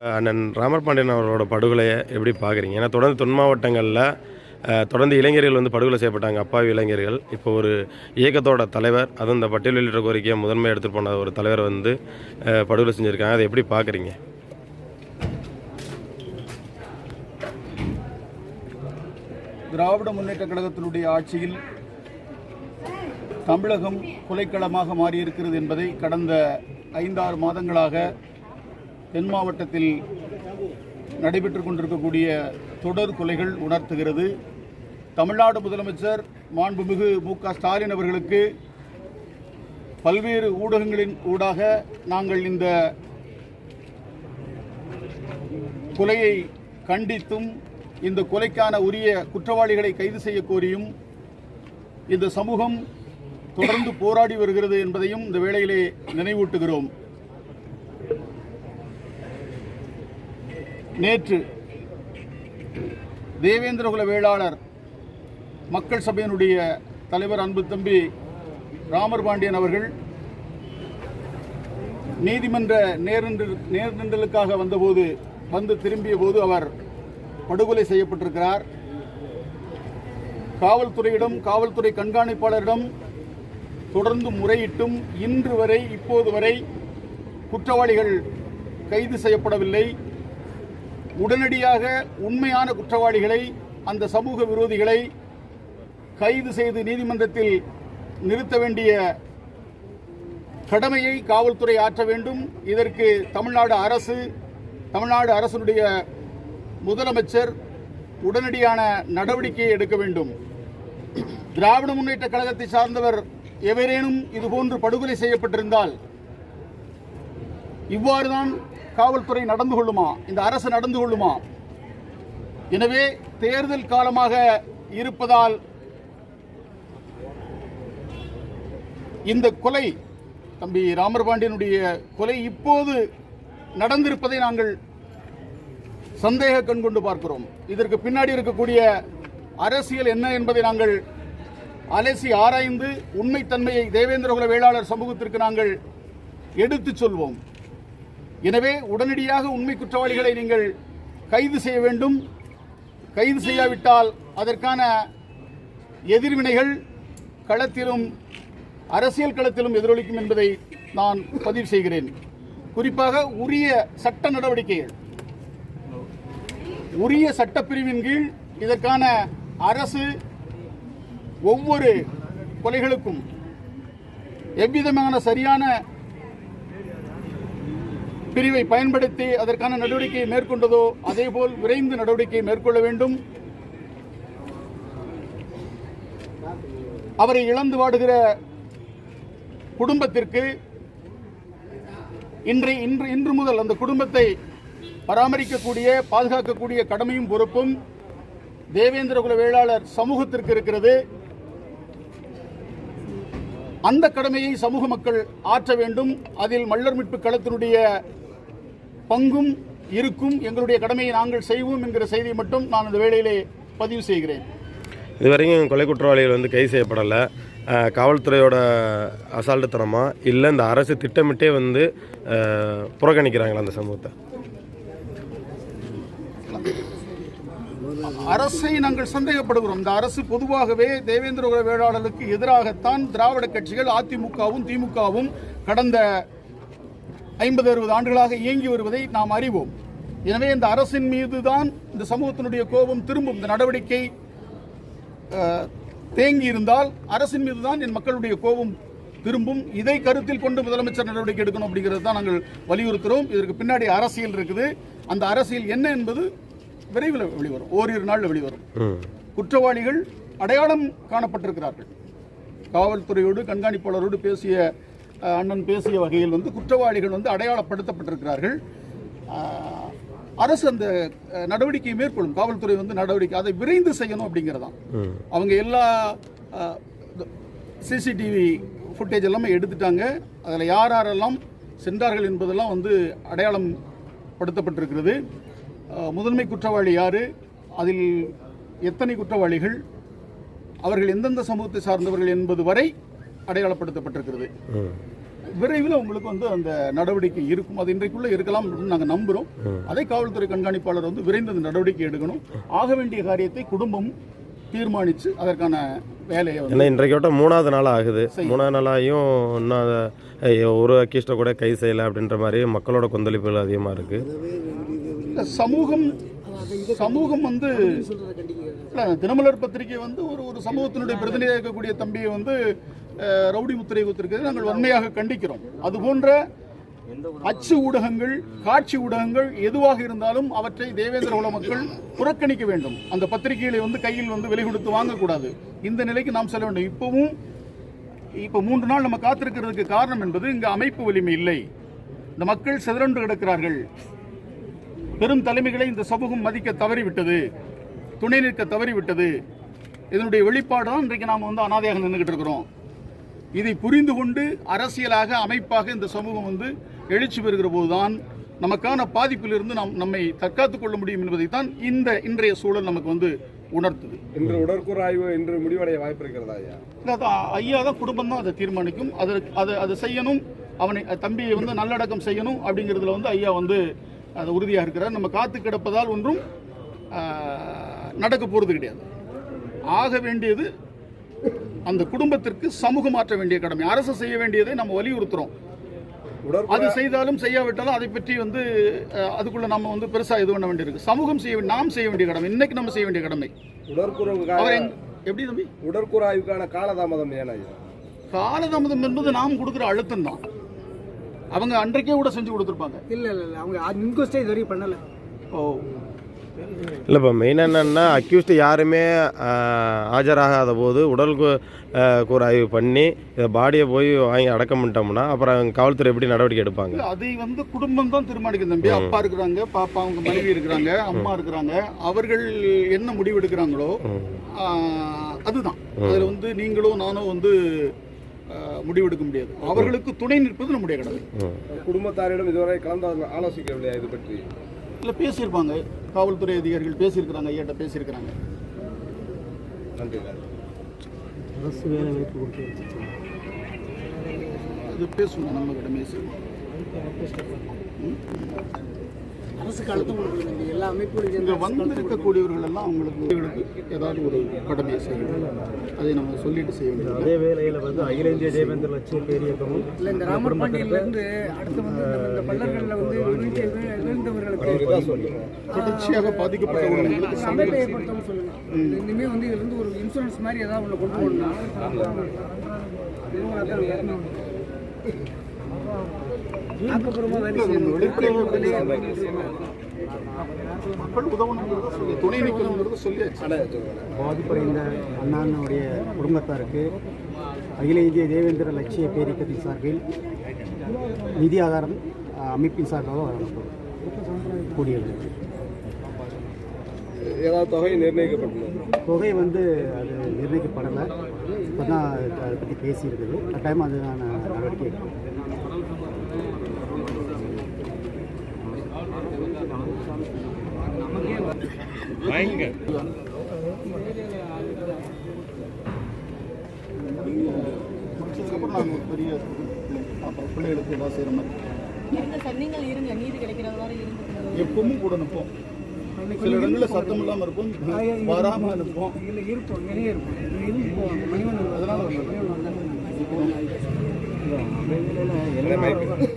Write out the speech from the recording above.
அண்ணன் ராமர் பாண்டியன் அவரோட படுகொலையை எப்படி பார்க்குறீங்க? ஏன்னா தொடர்ந்து தொன் மாவட்டங்களில் தொடர்ந்து இளைஞர்கள் வந்து படுகொலை செய்யப்பட்டாங்க. அப்பாவி இளைஞர்கள். இப்போ ஒரு இயக்கத்தோட தலைவர் அதுவும் இந்த பட்டியல் வெளியிட்ட கோரிக்கையை முதன்மை எடுத்துகிட்டு போன ஒரு தலைவர் வந்து படுகொலை செஞ்சுருக்காங்க. அதை எப்படி பார்க்குறீங்க? திராவிட முன்னேற்ற கழகத்தினுடைய ஆட்சியில் தமிழகம் கொலைக்களமாக மாறியிருக்கிறது என்பதை கடந்த ஐந்தாறு மாதங்களாக தென் மாவட்டத்தில் நடைபெற்று கொண்டிருக்கக்கூடிய தொடர் கொலைகள் உணர்த்துகிறது. தமிழ்நாடு முதலமைச்சர் மாண்புமிகு மு க ஸ்டாலின் அவர்களுக்கு பல்வேறு ஊடகங்களின் ஊடாக நாங்கள் இந்த கொலையை கண்டித்தும் இந்த கொலைக்கான உரிய குற்றவாளிகளை கைது செய்ய கோரியும் இந்த சமூகம் தொடர்ந்து போராடி வருகிறது என்பதையும் இந்த வேளையிலே நினைவூட்டுகிறோம். நேற்று தேவேந்திரகுல வேளாளர் மக்கள் சபையினுடைய தலைவர் அன்பு தம்பி ராமர் பாண்டியன் அவர்கள் நீதிமன்ற நேர்நின்று நேர்நின்றலுக்காக வந்தபோது வந்து திரும்பிய போது அவர் படுகொலை செய்யப்பட்டிருக்கிறார். காவல்துறையிடம் காவல்துறை கண்காணிப்பாளரிடம் தொடர்ந்து முறையிட்டும் இன்று வரை இப்போது வரை குற்றவாளிகள் கைது செய்யப்படவில்லை. உடனடியாக உண்மையான குற்றவாளிகளை அந்த சமூக விரோதிகளை கைது செய்து நீதிமன்றத்தில் நிறுத்த வேண்டிய கடமையை காவல்துறை ஆற்ற வேண்டும். இதற்கு தமிழ்நாடு அரசு தமிழ்நாடு அரசினுடைய முதலமைச்சர் உடனடியான நடவடிக்கையை எடுக்க வேண்டும். திராவிட முன்னேற்ற கழகத்தை சார்ந்தவர் எவரேனும் இதுபோன்று படுகொலை செய்யப்பட்டிருந்தால் இவ்வாறுதான் காவல்துறை நடந்து கொள்ளுமா? இந்த அரசு நடந்து கொள்ளுமா? எனவே தேர்தல் காலமாக இருப்பதால் இந்த கொலை தம்பி ராமர் பாண்டியனுடைய கொலை இப்போது நடந்திருப்பதை நாங்கள் சந்தேக கண் கொண்டு பார்க்கிறோம். இதற்கு பின்னாடி இருக்கக்கூடிய அரசியல் என்ன என்பதை நாங்கள் அலசி ஆராய்ந்து உண்மைத்தன்மையை தேவேந்திரகுல வேளாளர் சமூகத்திற்கு நாங்கள் எடுத்துச் சொல்வோம். எனவே உடனடியாக உண்மை குற்றவாளிகளை நீங்கள் கைது செய்ய வேண்டும். கைது செய்யாவிட்டால் அதற்கான எதிர்வினைகள் களத்திலும் அரசியல் களத்திலும் எதிரொலிக்கும் என்பதை நான் பதிவு செய்கிறேன். குறிப்பாக உரிய சட்ட நடவடிக்கைகள். உரிய சட்டப்பிரிவின் கீழ் இதற்கான அரசு ஒவ்வொரு கொலைகளுக்கும் எவ்விதமான சரியான பிரிவை பயன்படுத்தி அதற்கான நடவடிக்கையை மேற்கொண்டதோ அதேபோல் விரைந்து நடவடிக்கை மேற்கொள்ள வேண்டும். அவரை இழந்து வாடுகிற குடும்பத்திற்கு இன்று இன்று இன்று முதல் அந்த குடும்பத்தை பராமரிக்கக்கூடிய பாதுகாக்கக்கூடிய கடமையும் பொறுப்பும் தேவேந்திரகுல வேளாளர் சமூகத்திற்கு இருக்கிறது. அந்த கடமையை சமூக மக்கள் ஆற்ற வேண்டும். அதில் மல்லர் மீட்பு களத்தினுடைய பங்கும் இருக்கும் எங்களுடைய கடமையை நாங்கள் செய்வோம் என்கிற செய்தியை மட்டும் நான் இந்த வேளையிலே பதிவு செய்கிறேன். இதுவரைக்கும் கொலை குற்றவாளிகள் வந்து கைது செய்யப்படலை. காவல்துறையோட அசால்ட்டுத்தனமா? இல்லை இந்த அரசு திட்டமிட்டே வந்து புறக்கணிக்கிறாங்களா அந்த சமூகத்தை அரசை நாங்கள் சந்தேகப்படுகிறோம். இந்த அரசு பொதுவாகவே தேவேந்திரகுல வேளாளருக்கு எதிராகத்தான் திராவிட கட்சிகள் அதிமுகவும் திமுகவும் கடந்த ஐம்பது அறுபது ஆண்டுகளாக இயங்கி வருவதை நாம் அறிவோம். எனவே இந்த அரசின் மீது தான் இந்த சமூகத்தினுடைய கோபம் திரும்பும். இந்த நடவடிக்கை தேங்கி இருந்தால் அரசின் மீது தான் என் மக்களுடைய கோபம் திரும்பும். இதை கருத்தில் கொண்டு முதலமைச்சர் நடவடிக்கை எடுக்கணும் அப்படிங்கிறது தான் நாங்கள் வலியுறுத்துகிறோம் இதற்கு பின்னாடி அரசியல் இருக்குது. அந்த அரசியல் என்ன என்பது விரைவில் வெளிவரும். ஓரிரு நாளில் வெளிவரும். குற்றவாளிகள் அடையாளம் காணப்பட்டிருக்கிறார்கள். காவல்துறையோடு கண்காணிப்பாளரோடு பேசிய அண்ணன் பேசிய வகையில் வந்து குற்றவாளிகள் வந்து அடையாளப்படுத்தப்பட்டிருக்கிறார்கள். அரசு அந்த நடவடிக்கையை மேற்கொள்ளும். காவல்துறை வந்து நடவடிக்கை அதை விரைந்து செய்யணும் அப்படிங்கிறதான். அவங்க எல்லா சிசிடிவி ஃபுட்டேஜ் எல்லாமே எடுத்துட்டாங்க. அதில் யார் யாரெல்லாம் சென்றார்கள் என்பதெல்லாம் வந்து அடையாளம் படுத்தப்பட்டிருக்கிறது முதன்மை குற்றவாளி யார்? அதில் எத்தனை குற்றவாளிகள்? அவர்கள் எந்தெந்த சமூகத்தை சார்ந்தவர்கள் என்பது வரை அடையாளப்படுத்தப்பட்டிருக்கிறது. விரைவில் உங்களுக்கு வந்து அந்த நடவடிக்கை இருக்கும். அது இன்றைக்குள்ள இருக்கலாம் அப்படின்னு நாங்கள் நம்புகிறோம் அதை காவல்துறை கண்காணிப்பாளர் வந்து விரைந்து அந்த நடவடிக்கை எடுக்கணும். ஆக வேண்டிய காரியத்தை குடும்பம் தீர்மானித்து அதற்கான வேலையை ஏன்னா இன்றைக்கு விட்ட மூணாவது நாள் ஆகுது. மூணாவது நாளாயும் இன்னும் ஒரு அக்கீஸ்ட்டை கூட கை செய்யலை அப்படின்ற மாதிரி மக்களோட கொந்தளிப்புகள் அதிகமாக இருக்குது சமூகம் சமூகம் வந்து தினமலர் பத்திரிகை வந்து ஒரு ஒரு சமூகத்தினுடைய பிரதிநிதியாக இருக்கக்கூடிய தம்பியை வந்து ரவுடி முத்திரை கொடுத்திருக்கிறது நாங்கள் வன்மையாக கண்டிக்கிறோம். அது போன்ற அச்சு ஊடகங்கள் காட்சி ஊடகங்கள் எதுவாக இருந்தாலும் அவற்றை தேவேந்திர குல மக்கள் புறக்கணிக்க வேண்டும். அந்த பத்திரிகைகளை வந்து கையில் வந்து விலை கொடுத்து வாங்கக்கூடாது. இந்த நிலைக்கு நாம் செல்ல வேண்டும். இப்பவும் இப்போ மூன்று நாள் நம்ம காத்திருக்கிறதுக்கு காரணம் என்பது இங்கு அமைப்பு வலிமை இல்லை. இந்த மக்கள் சிதறண்டு கிடக்கிறார்கள். பெரும் தலைமைகளை இந்த சமூகம் மதிக்க தவறிவிட்டது. துணை நிற்க தவறிவிட்டது. இதனுடைய வெளிப்பாடு தான் இன்றைக்கு நாம் வந்து அனாதையாக நின்றுகிட்டு இருக்கிறோம். இதை புரிந்து கொண்டு அரசியலாக அமைப்பாக இந்த சமூகம் வந்து எழுச்சி பெறுகிற போதுதான் நமக்கான பாதிப்பிலிருந்து நாம் நம்மை தற்காத்துக் கொள்ள முடியும் என்பதைத்தான் இந்த இன்றைய சூழல் நமக்கு வந்து உணர்த்துது. இன்று உடற்கூறு ஆய்வு இன்று முடிவடைய வாய்ப்பு இருக்கிறதா ஐயா? இல்ல, ஐயா தான் குடும்பம் தான் அதை தீர்மானிக்கும். அதற்கு அதை அதை செய்யணும் அவனை தம்பியை வந்து நல்லடக்கம் செய்யணும் அப்படிங்கிறதுல வந்து ஐயா வந்து அது உறுதியாக இருக்கிறார். நம்ம காத்து கிடப்பதால் ஒன்றும் நடக்க போகிறது கிடையாது. ஆக வேண்டியது அந்த குடும்பத்திற்கு சமூகம் ஆற்ற வேண்டிய கடமை. அரசு செய்ய வேண்டியதை நம்ம வலியுறுத்துறோம். அது செய்தாலும் செய்யாவிட்டாலும் அதை பற்றி வந்து அதுக்குள்ள நம்ம வந்து பெருசா இது பண்ண வேண்டியிருக்கு. சமூகம் செய்ய நாம் செய்ய வேண்டிய கடமை. இன்னைக்கு நம்ம செய்ய வேண்டிய கடமை. எங்க- எப்படி தம்பி? உடற்கூறு ஆய்வுக்கான காலதாமதம் ஏன் ஐயா? காலதாமதம் என்பது நாம் கொடுக்குற அழுத்தம் தான். அவங்க அன்றைக்கே கூட செஞ்சு கொடுத்துருப்பாங்க. இல்லை இல்லை இல்லை. அவங்க இன்கொஸ்டே இது வரைக்கும் பண்ணலை. ஓ. இல்லைப்பா மெயின் என்னென்னா அக்யூஸ்டு யாருமே ஆஜராகாத போது உடல் கூறு ஆய்வு பண்ணி இதை பாடியை போய் வாங்கி அடக்கம் பண்ணிட்டோம்னா அப்புறம் காவல்துறை எப்படி நடவடிக்கை எடுப்பாங்க? அதை வந்து குடும்பம் தான் தீர்மானிக்கும் தம்பி. அப்பா இருக்கிறாங்க பாப்பா அவங்க மனைவி இருக்கிறாங்க அம்மா இருக்கிறாங்க. அவர்கள் என்ன முடிவு எடுக்கிறாங்களோ அதுதான். அதுல வந்து நீங்களும் நானும் வந்து முடிவெடுக்க முடியாது. அவர்களுக்கு துணை நிற்பது நம்முடைய கடமை. குடும்பத்தாரிடம் இதுவரை கலந்து ஆலோசிக்கவில்லையா இது பற்றி? இல்ல பேசியிருப்பாங்க. காவல்துறை அதிகாரிகள் பேசியிருக்கிறாங்க ஐயாட்ட பேசியிருக்கிறாங்க. நன்றி அரசு வேலை வாய்ப்பு கொடுத்து அது பேசணும் நம்ம கிட்ட பேசணும் அரசுக்கு அழுத்தம் கொடுக்குறது எல்லா அமைப்புகளும் இங்க வந்திருக்கக்கூடியவர்கள் எல்லாம் அவங்களுக்கு ஏதாவது ஒரு கடமையை செய்யணும் அதை நம்ம சொல்லிட்டு செய்ய வேண்டியது அதே வேளையில் வந்து அகில இந்திய தேவேந்திர லட்சிய பேரியக்கமும் இல்லை இந்த ராமர் பாண்டியிலிருந்து அடுத்து வந்து இந்த- பள்ளங்களில் வந்து வீழ்ச்சி வீழ்ந்தவர்களுக்கு தொடர்ச்சியாக பாதிக்கப்பட்டவர்களுக்கு அமைப்பை ஏற்படுத்தவும் சொல்லுங்க. இது இனிமேல் வந்து இதுல இருந்து ஒரு இன்சூரன்ஸ் மாதிரி ஏதாவது ஒன்று கொண்டு செய்யணும் மக்கள் உதவணுங்கிறத சொல்லி துணை நிற்கணுங்கிறத சொல்லியாச்சு. பாதிப்படைந்த அண்ணானுடைய குடும்பத்தாருக்கு அகில இந்திய தேவேந்திர லட்சிய பேரியக்கத்தின் சார்பில் நிதி ஆதாரம் அமைப்பின் சார்பாக வழங்கப்படும். கூடியுள்ளது ஏதாவது தொகை நிர்ணயிக்கப்பட்டுள்ளது? தொகை வந்து அது நிர்ணயிக்கப்படலை. இப்போ தான் அதை பற்றி பேசியிருக்குது கட்டாயமாக அதுக்கான நடவடிக்கை பெரிய அப்புறம் பிள்ளைகளுக்கு ஏதாவது செய்கிற மாதிரி இருங்க சார் நீங்கள் இருங்க நீதி கிடைக்கிறது வரை இருங்க. எப்பவும் கூட நிற்போம் சில இடங்களில் சத்தம் இல்லாமல் இருப்போம் வராமல் இருப்போம் இல்லை இருப்போம் நிறைய இருந்து போவாங்க மணிவண்ணன் அதனால